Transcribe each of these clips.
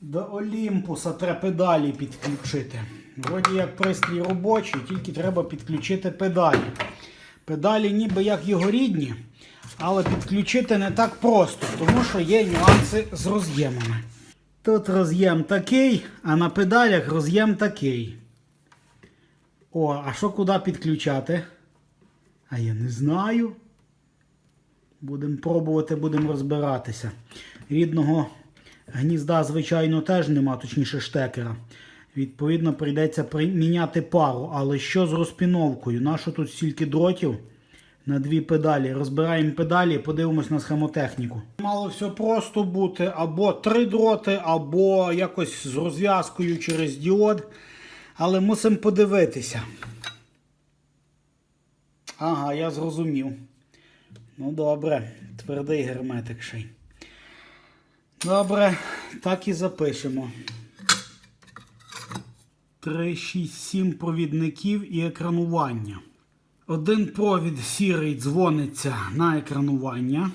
До Олімпуса треба педалі підключити. Вроді як пристрій робочий, тільки треба підключити педалі. Педалі ніби як його рідні, але підключити не так просто, тому що є нюанси з роз'ємами. Тут роз'єм такий, а на педалях роз'єм такий. О, а що куди підключати? А я не знаю. Будемо пробувати, будемо розбиратися. Рідного гнізда, звичайно, теж нема, точніше штекера. Відповідно, прийдеться міняти пару. Але що з розпіновкою? Нащо тут стільки дротів на дві педалі? Розбираємо педалі, подивимось на схемотехніку. Мало все просто бути або три дроти, або якось з розв'язкою через діод. Але мусимо подивитися. Ага, я зрозумів. Ну, добре, твердий герметик ще. Добре, так і запишемо. 3, 6, 7 провідників і екранування. Один провід сірий дзвониться на екранування.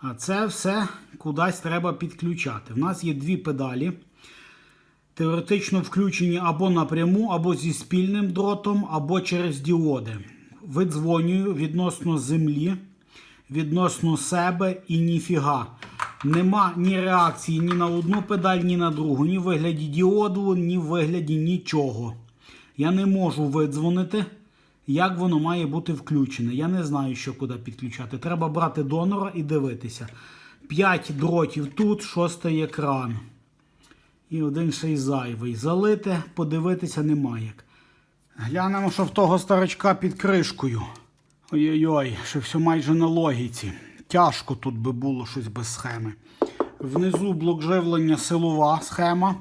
А це все кудись треба підключати. У нас є дві педалі. Теоретично включені або напряму, або зі спільним дротом, або через діоди. Видзвонюю відносно землі, відносно себе і ніфіга. Нема ні реакції ні на одну педаль, ні на другу, ні в вигляді діоду, ні в вигляді нічого. Я не можу видзвонити, як воно має бути включене. Я не знаю, що куди підключати. Треба брати донора і дивитися. 5 дротів тут, шостий екран. І один ще й зайвий. Залити, подивитися нема як. Глянемо, що в того старачка під кришкою. Ой-ой-ой, ще все майже на логіці. Тяжко тут би було щось без схеми. Внизу блок живлення силова схема.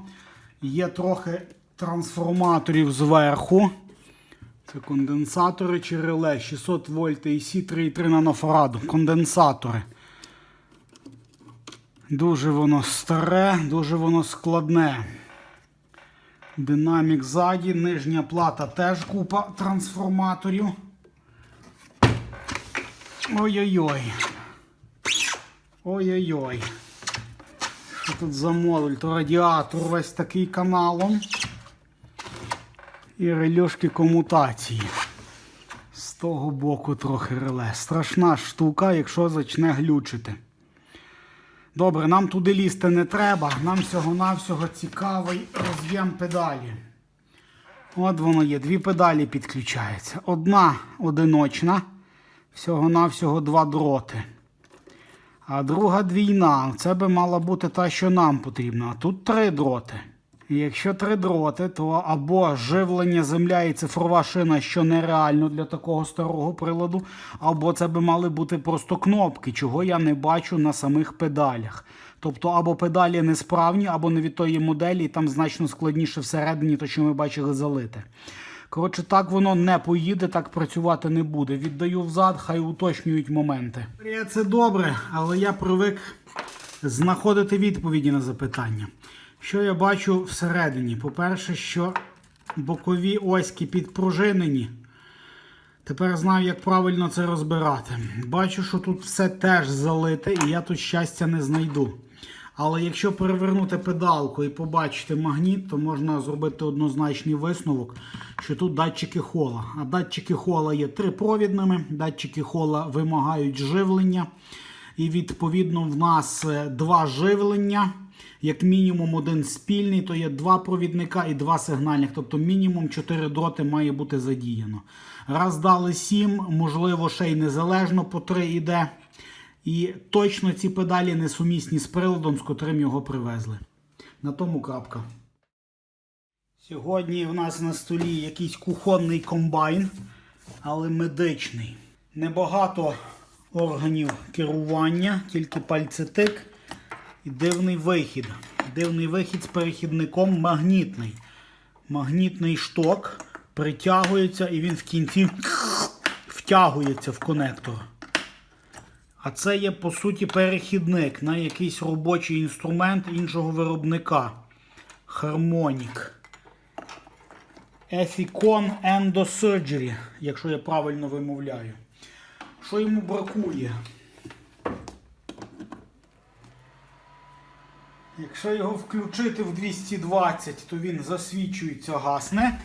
Є трохи трансформаторів зверху. Це конденсатори чи реле 600 вольт AC 3,3 нанофараду. Конденсатори. Дуже воно старе, дуже воно складне. Динамік ззаді, нижня плата теж купа трансформаторів. Ой-ой-ой. Ой-ой-ой. Що тут за модуль? То радіатор весь такий каналом. І рельошки комутації. З того боку трохи реле. Страшна штука, якщо почне глючити. Добре, нам туди лізти не треба. Нам всього-навсього цікавий роз'єм педалі. От воно є. Дві педалі підключаються. Одна одиночна, всього-навсього два дроти. А друга двійна. Це би мала бути та, що нам потрібно. А тут три дроти. І якщо три дроти, то або живлення земля і цифрова шина, що нереально для такого старого приладу, або це би мали бути просто кнопки, чого я не бачу на самих педалях. Тобто або педалі несправні, або не від тої моделі, і там значно складніше всередині, то що ми бачили залите. Коротше, так воно не поїде, так працювати не буде. Віддаю взад, хай уточнюють моменти. Це добре, але я привик знаходити відповіді на запитання. Що я бачу всередині? По-перше, що бокові оськи підпружинені. Тепер знаю, як правильно це розбирати. Бачу, що тут все теж залите, і я тут щастя не знайду. Але якщо перевернути педалку і побачити магніт, то можна зробити однозначний висновок, що тут датчики хола. А датчики хола є трипровідними, датчики хола вимагають живлення. І відповідно в нас е, два живлення. Як мінімум один спільний, то є два провідника і два сигнальних. Тобто мінімум 4 дроти має бути задіяно. Раз дали 7, можливо, ще й незалежно по 3 іде. І точно ці педалі несумісні з приладом, з котрим його привезли. На тому крапка. Сьогодні в нас на столі якийсь кухонний комбайн, але медичний. Небагато органів керування, тільки пальцетик і дивний вихід. Дивний вихід з перехідником магнітний. Магнітний шток притягується і він в кінці втягується в конектор. А це є, по суті, перехідник на якийсь робочий інструмент іншого виробника. Harmonic. Ethicon Endosurgery, якщо я правильно вимовляю. Що йому бракує? Якщо його включити в 220, то він засвічується, гасне.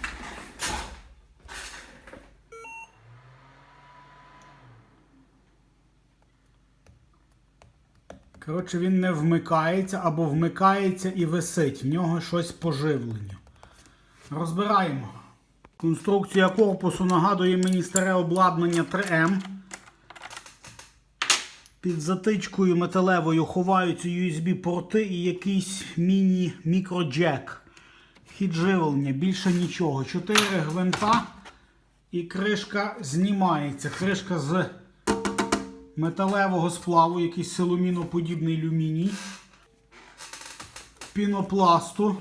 Коротше, він не вмикається або вмикається і висить. В нього щось по живленню. Розбираємо. Конструкція корпусу нагадує мені старе обладнання 3М. Під затичкою металевою ховаються USB-порти і якийсь міні-мікроджек. Вхід живлення, більше нічого. Чотири гвинта і кришка знімається. Кришка з металевого сплаву, якийсь силуміноподібний люміній. Пінопласту.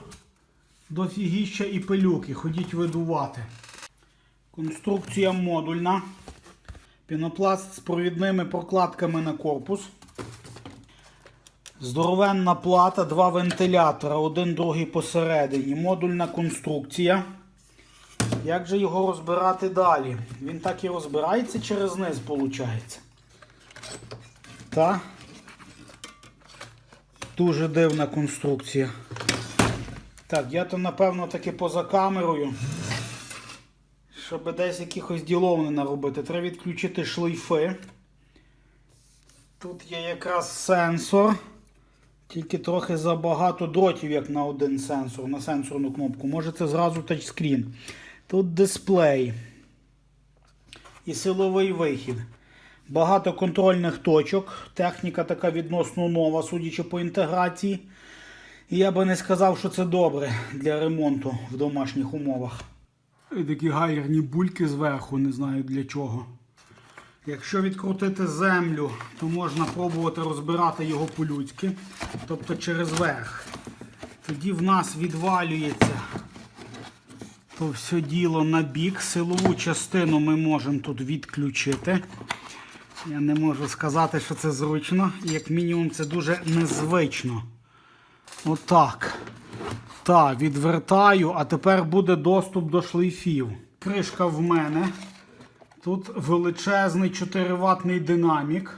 Дофігіща і пилюки. Ходіть видувати. Конструкція модульна. Пінопласт з провідними прокладками на корпус. Здоровенна плата, два вентилятора, один другий посередині. Модульна конструкція. Як же його розбирати далі? Він так і розбирається через низ, виходить. Та. Дуже дивна конструкція. Так, я то напевно таки поза камерою. Щоб десь якихось ділов не наробити, треба відключити шлейфи. Тут є якраз сенсор. Тільки трохи забагато дротів, як на один сенсор, на сенсорну кнопку. Може це зразу тачскрін. Тут дисплей. І силовий вихід. Багато контрольних точок. Техніка така відносно нова, судячи по інтеграції. І я би не сказав, що це добре для ремонту в домашніх умовах. І такі гайерні бульки зверху, не знаю для чого. Якщо відкрутити землю, то можна пробувати розбирати його по-людськи, тобто через верх. Тоді в нас відвалюється то все діло на бік. Силову частину ми можемо тут відключити. Я не можу сказати, що це зручно. Як мінімум це дуже незвично. Отак. Так, відвертаю, а тепер буде доступ до шлейфів. Кришка в мене. Тут величезний 4 ватний динамік.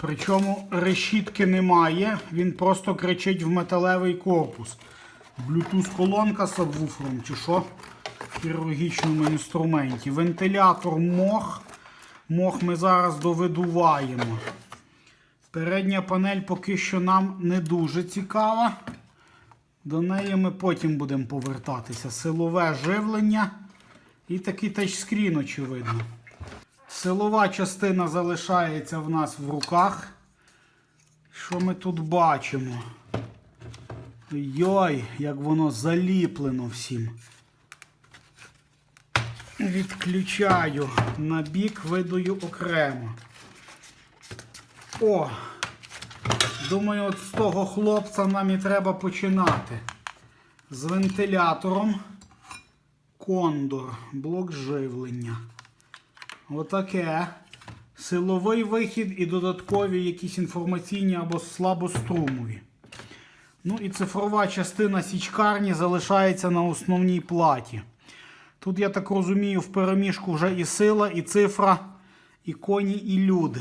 Причому решітки немає, він просто кричить в металевий корпус. Bluetooth колонка з сабвуфером чи що в хірургічному інструменті. Вентилятор мох. Мох ми зараз довидуваємо. Передня панель поки що нам не дуже цікава. До неї ми потім будемо повертатися. Силове живлення і такий тачскрін, очевидно. Силова частина залишається в нас в руках. Що ми тут бачимо? Йой, як воно заліплено всім. Відключаю на бік, видаю окремо. О! Думаю, от з того хлопця нам і треба починати. З вентилятором. Кондор, блок живлення. Отаке. Силовий вихід і додаткові якісь інформаційні або слабострумові. Ну і цифрова частина січкарні залишається на основній платі. Тут, я так розумію, в переміжку вже і сила, і цифра, і коні, і люди.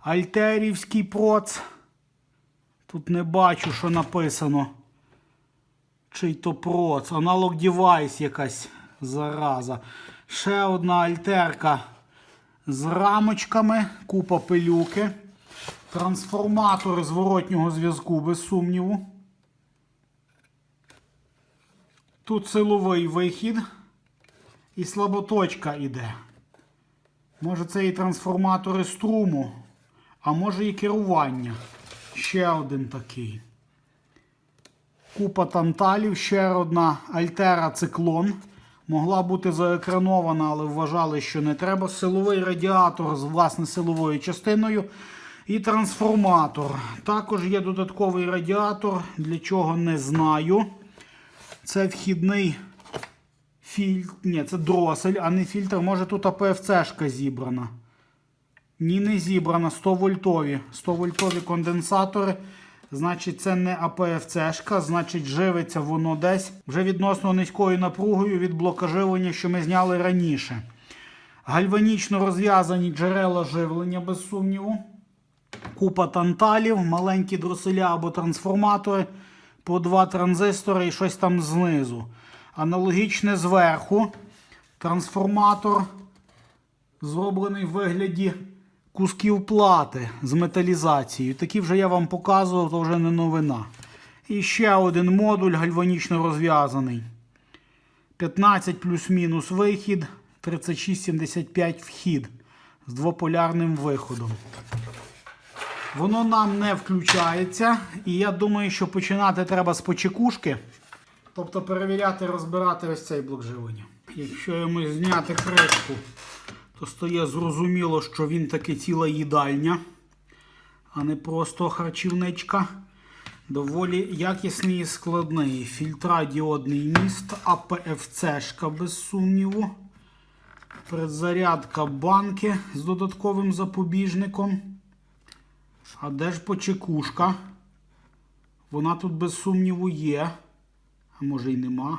Альтерівський проц. Тут не бачу, що написано. Чий то проц. Аналог девайс якась зараза. Ще одна альтерка з рамочками, купа пилюки. Трансформатори зворотнього зв'язку, без сумніву. Тут силовий вихід. І слаботочка іде. Може це і трансформатори струму, а може і керування. Ще один такий. Купа танталів, ще одна Альтера циклон. Могла бути заекранована, але вважали, що не треба. Силовий радіатор з власне силовою частиною. І трансформатор. Також є додатковий радіатор, для чого не знаю. Це вхідний фільтр. Ні, це дросель, а не фільтр. Може тут АПФЦ-шка зібрана. Ні, не зібрана. 100 вольтові. 100 вольтові конденсатори. Значить, це не АПФЦ-шка, значить, живиться воно десь вже відносно низькою напругою від блока живлення, що ми зняли раніше. Гальванічно розв'язані джерела живлення, без сумніву. Купа танталів, маленькі дроселя або трансформатори, по два транзистори і щось там знизу. Аналогічне зверху. Трансформатор зроблений в вигляді кусків плати з металізацією. Такі вже я вам показував, то вже не новина. І ще один модуль гальванічно розв'язаний. 15 плюс-мінус вихід, 3675 вхід з двополярним виходом. Воно нам не включається, і я думаю, що починати треба з почекушки. Тобто перевіряти, розбирати ось цей блок живлення. Якщо йому зняти кришку, то стає зрозуміло, що він таки ціла їдальня, а не просто харчівничка. Доволі якісний і складний. Фільтра діодний міст, АПФЦ-шка без сумніву. Предзарядка банки з додатковим запобіжником. А де ж почекушка? Вона тут без сумніву є. А може й нема.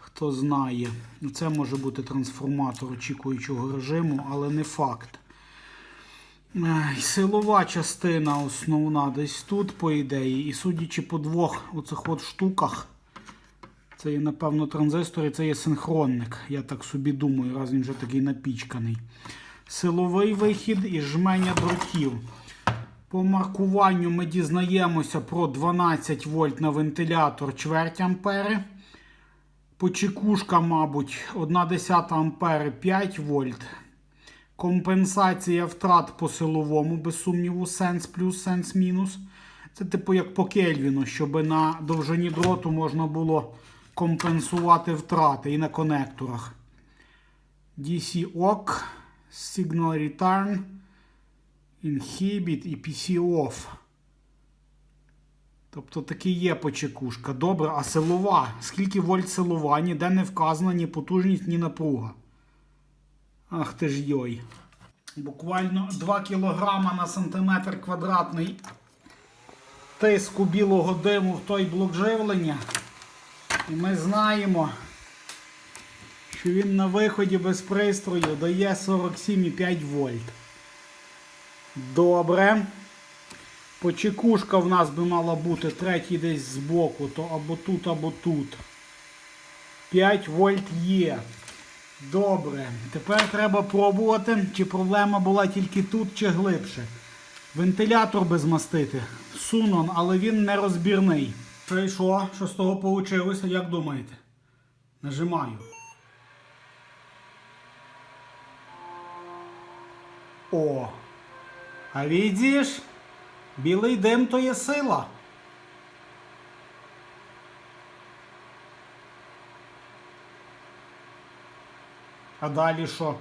Хто знає. Це може бути трансформатор очікуючого режиму, але не факт. Силова частина основна десь тут, по ідеї. І судячи по двох оцих от штуках, це є, напевно, транзистор і це є синхронник. Я так собі думаю, раз він вже такий напічканий. Силовий вихід і жменя дротів. По маркуванню ми дізнаємося про 12 вольт на вентилятор чверть ампери. Почекушка, мабуть, 1,1 ампери 5 вольт. Компенсація втрат по силовому, без сумніву, сенс плюс, сенс мінус. Це типу як по Кельвіну, щоб на довжині дроту можна було компенсувати втрати і на конекторах. DC OC, Signal Return, Inhibit і PC Off. Тобто такий є почекушка. Добре, а силова? Скільки вольт силова? Ніде не вказана ні потужність, ні напруга. Ах ти ж йой. Буквально 2 кг на сантиметр квадратний тиску білого диму в той блок живлення. І ми знаємо, що він на виході без пристрою дає 47,5 вольт. Добре. Почекушка в нас би мала бути третій десь збоку, то або тут, або тут. 5 вольт є. Добре. Тепер треба пробувати, чи проблема була тільки тут, чи глибше. Вентилятор би змастити. Сунон, але він не розбірний. Що і що? Що з того вийшло? Як думаєте? Нажимаю. О! А видиш? Білий дим то є сила. А далі що?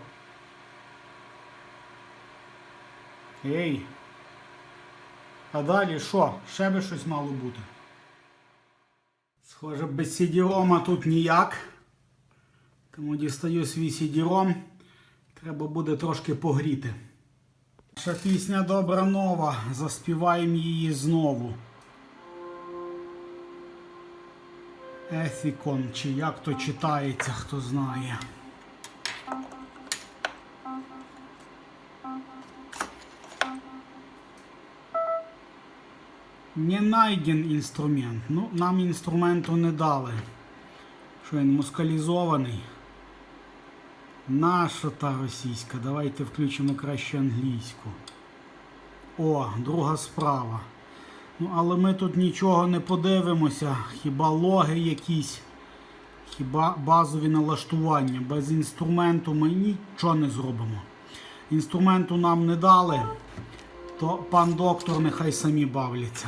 Ей. А далі що? Ще би щось мало бути. Схоже, без сідірома тут ніяк. Тому дістаю свій сідіром. Треба буде трошки погріти. Наша пісня добра нова. Заспіваємо її знову. Ефікон, чи як то читається, хто знає. Не найден інструмент. Ну, нам інструменту не дали. Що він москалізований. Наша та російська. Давайте включимо краще англійську. О, друга справа. Ну, але ми тут нічого не подивимося. Хіба логи якісь, хіба базові налаштування. Без інструменту ми нічого не зробимо. Інструменту нам не дали, то пан доктор нехай самі бавляться.